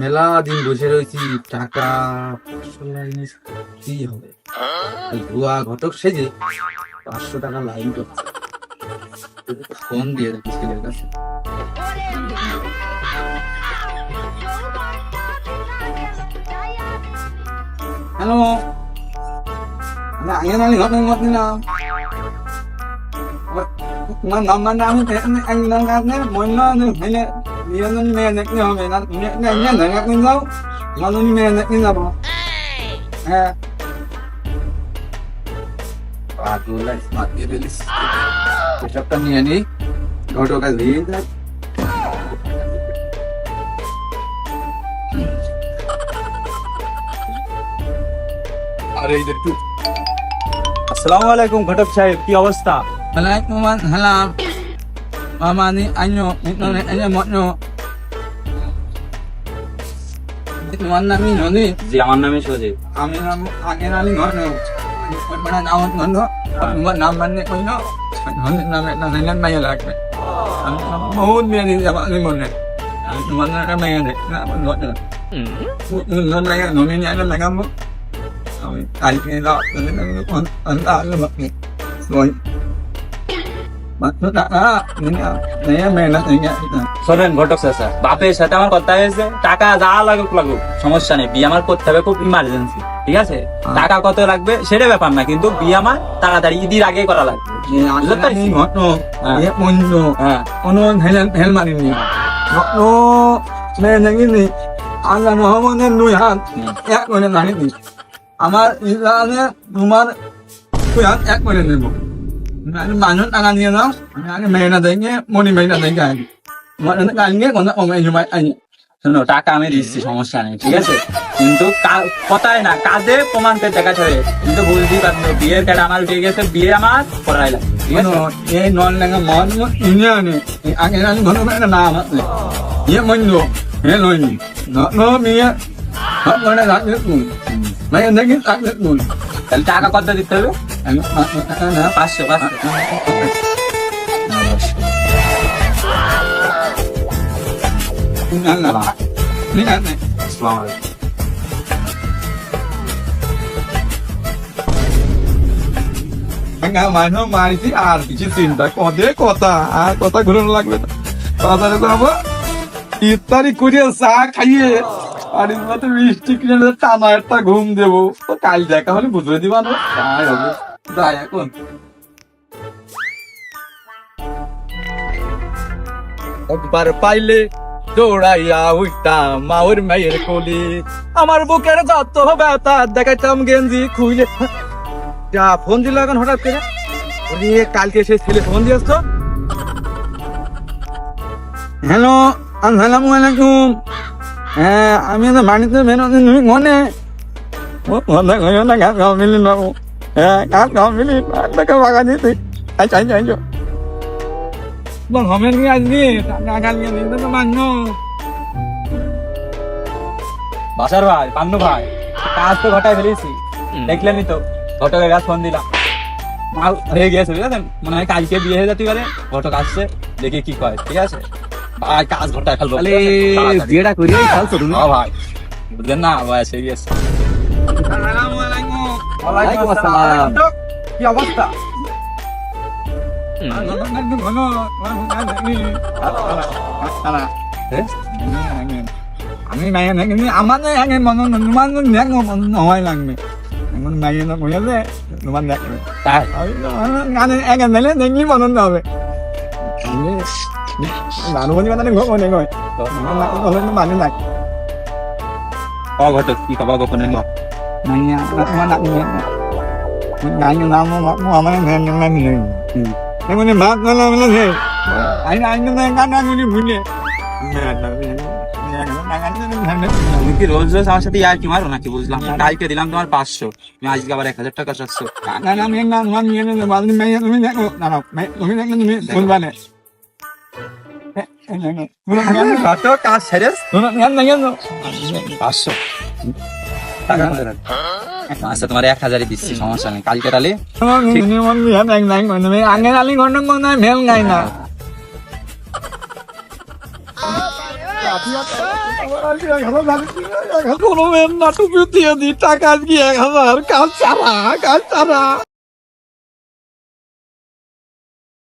মেলা দিন বসে রয়েছি, টাকা পাঁচশো লাইনে কি হবে। ভুয়া ঘটক সেজে পাঁচশো টাকা লাইন করছে। ফোন দিয়ে রাখি ছেলের কাছে। হ্যালো আমি আগে নালি ঘটনা ঘটলাম তোমার নাম্বারটা আমি একদম কাছে মনে হলে নিয়ন্ত্রণ মেয়ে দেখতে হবে না মেয়ে দেখে কিন্তু যাও মানুষ মেয়ে দেখতে যাব হ্যাঁ পাগল স্মার্ট দিয়ে দিলিস এসবটা নিয়ে নি ঘটকা দিয়ে দেয় আরে এই একটু আসসালামু আলাইকুম ঘটক সাহেব কি অবস্থা Assalamualaikum salam. Mama ni anyo, ito ni anyo mo nyo. Ito man namin no ni. জি আমার নামে সোজে Amin na mo akin na ling no. Pag mana nawat no no. Mo naman ni ko no. Ano na na na na may lag. Ang mahud mi ni sa ni mo ni. Ang man na may ni na mo no. No na no ni na na mo. Ay cái đó, nó nó còn ấn ta nó mặc rồi শোনেন ঘটক sir বাপের সাথে আমার কথা হয়েছে টাকা যা লাগুক লাগুক সমস্যা নেই বিয়ে আমার করতে হবে খুব ইমার্জেন্সি ঠিক আছে? টাকা কত লাগবে সেটা ব্যাপার না কিন্তু বিয়ে আমার তাড়াতাড়ি ঈদের আগে করা লাগবে। হ্যাঁ। মারিনি। নো মে আল্লাহ নহমনের দুই হাত এক করে আমার ইসলামে তোমার দুই হাত এক করে নেব। মানুষ টাকা নিয়ে আমি মেয়েটা দেখে মনি মেয়েটা দেখে আনি মানে আনিয়ে কোনো অমেয় জমাই আনি শোনো টাকা আমি দিচ্ছি সমস্যা নেই ঠিক আছে কিন্তু কথায় না কাজে প্রমাণ পেয়ে দেখা যাবে কিন্তু বুঝতেই পারছ বিয়ের কাটা আমার উঠে গেছে বিয়ে আমার করাই লাগবে ঠিক আছে এই নন লেগে মন ইনে আনি আগে আনি ঘন নাম আছে ইয়ে মঞ্জু হে লইনি নো মিয়ে সব মানে রাখলে তুই মেয়ে দেখি রাখলে তুই তাহলে টাকা কত দিতে হবে আর কিছু চিন্তা কদে কথা আর কথা ঘুরানো লাগবে না তাড়াতাড়ি যাব ইফতারি করে চা খাইয়ে আর মিষ্টি কিনে টানা একটা ঘুম দেবো তো কাল দেখা হলে বুঝবে দিবা না যাই এখন একবার পাইলে দৌড়াইয়া উঠতাম মাওর মেয়ের কোলে আমার বুকের যত ব্যথা দেখাইতাম গেঞ্জি খুইলে যা ফোন দিল এখন হঠাৎ করে বলি কালকে সে ছেলে ফোন দিয়েছ তো হ্যালো আসসালামু আলাইকুম হ্যাঁ আমি তো বাড়িতে বেরোতে তুমি মনে ও মনে করিও না গাছ খাওয়া মিলি নেব হ্যাঁ গাছ বাগা দিতে আই চাই চাই বল হমেন কি টাকা তো মান্য বাসার ভাই পান্নু ভাই কাজ তো ঘটায় ফেলেছি। দেখলেনই তো ঘটকের কাজ ফোন দিলাম। মাল হয়ে গিয়েছে বুঝলেন মনে হয় কালকে বিয়ে হয়ে যেতে পারে ঘটক আসছে দেখি কি কয় ঠিক আছে? ভাই কাজ ঘটায় ফেলব। বিয়েটা করিয়ে ভাই বুঝলেন না ভাই সিরিয়াস আসসালামু আলাইকুম ওয়ালাইকুম আসসালাম। কি অবস্থা আমি মাইয়া নাকি আমাদের আগে মনে তোমার দেখো নহয় লাগবে এখন মাইয়া না বুঝলে তোমার দেখবে তাই গানে একে দিলে দেখলি মনন হবে মানুহ বুলি মানে ঘৰ মনে কয় মানুহ নাই ক ঘটক কি কবা গোপনে ক Nanya, ni. তুমি কি রোজ রোজ আমার সাথে ইয়ার কি মারো নাকি বুঝলাম কালকে দিলাম তোমার পাঁচশো তুমি আজকে আবার এক হাজার টাকা চাচ্ছ না না আমি না মান নিয়ে নে বাল মে তুমি দেখো না না তুমি দেখো তুমি না না না না না পাঁচশো টাকা কোথায় রাখবে? আচ্ছা তোমার এক হাজারই দিচ্ছি সমস্যা নেই। কালকে তাহলে mel ngai কোনো মেয়ের নাটক দিয়ে দি টাকা দিয়ে এক হাজার কাজ চারা কাজ চারা